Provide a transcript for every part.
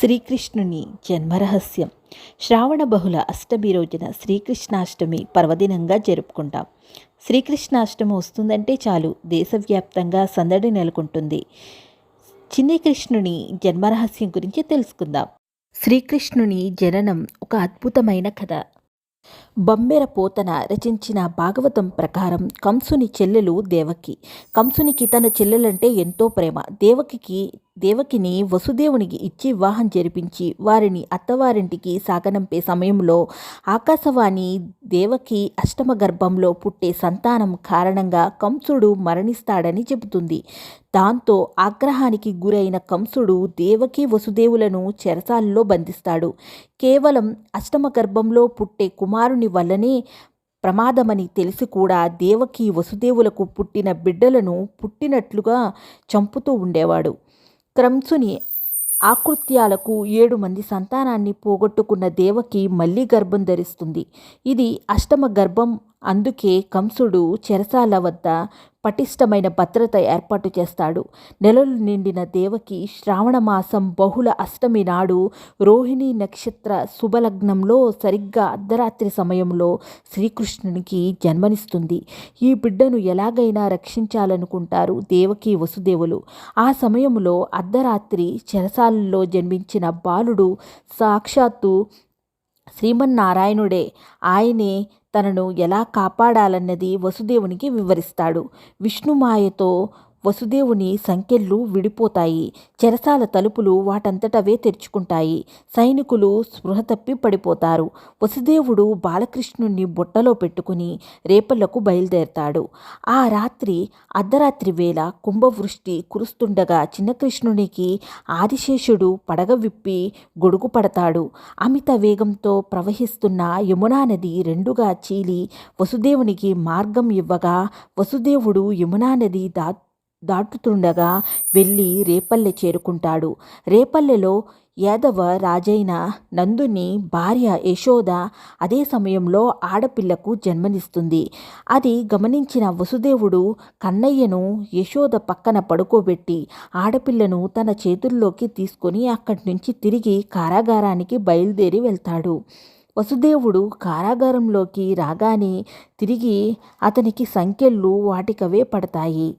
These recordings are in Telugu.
శ్రీకృష్ణుని జన్మరహస్యం. శ్రావణ బహుళ అష్టమి రోజున శ్రీకృష్ణాష్టమి పర్వదినంగా జరుపుకుంటాం. శ్రీకృష్ణాష్టమి వస్తుందంటే చాలు దేశవ్యాప్తంగా సందడి నెలకొంటుంది. చిన్ని కృష్ణుని జన్మరహస్యం గురించి తెలుసుకుందాం. శ్రీకృష్ణుని జననం ఒక అద్భుతమైన కథ. బొమ్మెర పోతన రచించిన భాగవతం ప్రకారం కంసుని చెల్లెలు దేవకి. కంసునికి తన చెల్లెలంటే ఎంతో ప్రేమ. దేవకికి దేవకిని వసుదేవునికి ఇచ్చి వివాహం జరిపించి వారిని అత్తవారింటికి సాగనంపే సమయంలో ఆకాశవాణి దేవకి అష్టమ గర్భంలో పుట్టే సంతానం కారణంగా కంసుడు మరణిస్తాడని చెబుతుంది. దాంతో ఆగ్రహానికి గురైన కంసుడు దేవకి వసుదేవులను చెరసాల్లో బంధిస్తాడు. కేవలం అష్టమ గర్భంలో పుట్టే కుమారుని వల్లనే ప్రమాదమని తెలిసి కూడా దేవకి వసుదేవులకు పుట్టిన బిడ్డలను పుట్టినట్లుగా చంపుతూ ఉండేవాడు. క్రంసుని ఆకృత్యాలకు ఏడు మంది సంతానాన్ని పోగొట్టుకున్న దేవకి మళ్ళీ గర్భం ధరిస్తుంది. ఇది అష్టమ గర్భం అందుకే కంసుడు చెరసాల వద్ద పటిష్టమైన భద్రత ఏర్పాటు చేస్తాడు. నెలలు నిండిన దేవకి శ్రావణమాసం బహుళ అష్టమి నాడు రోహిణి నక్షత్ర శుభలగ్నంలో సరిగ్గా అర్ధరాత్రి సమయంలో శ్రీకృష్ణునికి జన్మనిస్తుంది. ఈ బిడ్డను ఎలాగైనా రక్షించాలనుకుంటారు దేవకి వసుదేవులు. ఆ సమయంలో అర్ధరాత్రి చెరసాలలో జన్మించిన బాలుడు సాక్షాత్తు శ్రీమన్నారాయణుడే. ఆయనే తనను ఎలా కాపాడాలన్నది వసుదేవునికి వివరిస్తాడు. విష్ణుమాయతో వసుదేవుని సంకెళ్ళు విడిపోతాయి. చెరసాల తలుపులు వాటంతటవే తెరుచుకుంటాయి. సైనికులు స్పృహ తప్పి పడిపోతారు. వసుదేవుడు బాలకృష్ణుణ్ణి బుట్టలో పెట్టుకుని రేపళ్ళకు బయలుదేరతాడు. ఆ రాత్రి అర్ధరాత్రి వేళ కుంభవృష్టి కురుస్తుండగా చిన్నకృష్ణునికి ఆదిశేషుడు పడగ విప్పి గొడుగు పడతాడు. అమిత వేగంతో ప్రవహిస్తున్న యమునా నది రెండుగా చీలి వసుదేవునికి మార్గం ఇవ్వగా వసుదేవుడు యమునా నది దా దాటుతుండగా వెళ్ళి రేపల్లె చేరుకుంటాడు. రేపల్లెలో యాదవ రాజైన నందుని భార్య యశోద అదే సమయంలో ఆడపిల్లకు జన్మనిస్తుంది. అది గమనించిన వసుదేవుడు కన్నయ్యను యశోద పక్కన పడుకోబెట్టి ఆడపిల్లను తన చేతుల్లోకి తీసుకొని అక్కడి నుంచి తిరిగి కారాగారానికి బయలుదేరి వెళ్తాడు. వసుదేవుడు కారాగారంలోకి రాగానే తిరిగి అతనికి సంఖ్యలు వాటికవే పడతాయి.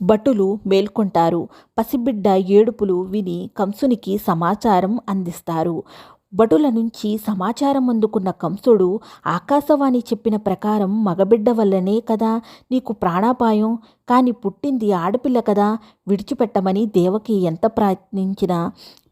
భటులు మేల్కొంటారు. పసిబిడ్డ ఏడుపులు విని కంసునికి సమాచారం అందిస్తారు. భటుల నుంచి సమాచారం అందుకున్న కంసుడు ఆకాశవాణి చెప్పిన ప్రకారం మగబిడ్డ వల్లనే కదా నీకు ప్రాణాపాయం కాని పుట్టింది ఆడపిల్ల కదా విడిచిపెట్టమని దేవకి ఎంత ప్రయత్నించినా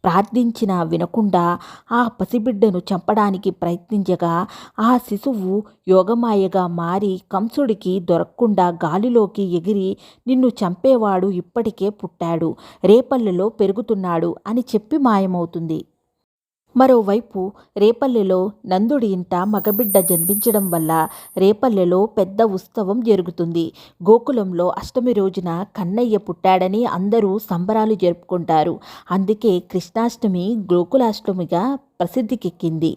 ప్రార్థించినా వినకుండా ఆ పసిబిడ్డను చంపడానికి ప్రయత్నించగా ఆ శిశువు యోగమాయగా మారి కంసుడికి దొరకకుండా గాలిలోకి ఎగిరి నిన్ను చంపేవాడు ఇప్పటికే పుట్టాడు. రేపల్లెలో పెరుగుతున్నాడు అని చెప్పి మాయమవుతుంది. మరోవైపు రేపల్లెలో నందుడి ఇంట మగబిడ్డ జన్మించడం వల్ల రేపల్లెలో పెద్ద ఉత్సవం జరుగుతుంది. గోకులంలో అష్టమి రోజున కన్నయ్య పుట్టాడని అందరూ సంబరాలు జరుపుకుంటారు. అందుకే కృష్ణాష్టమి గోకులాష్టమిగా ప్రసిద్ధికెక్కింది.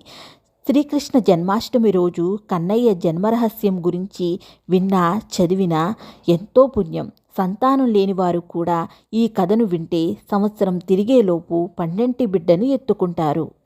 శ్రీకృష్ణ జన్మాష్టమి రోజు కన్నయ్య జన్మరహస్యం గురించి విన్నా చదివినా ఎంతో పుణ్యం. సంతానం లేనివారు కూడా ఈ కథను వింటే సంవత్సరం తిరిగేలోపు పన్నెంటి బిడ్డను ఎత్తుకుంటారు.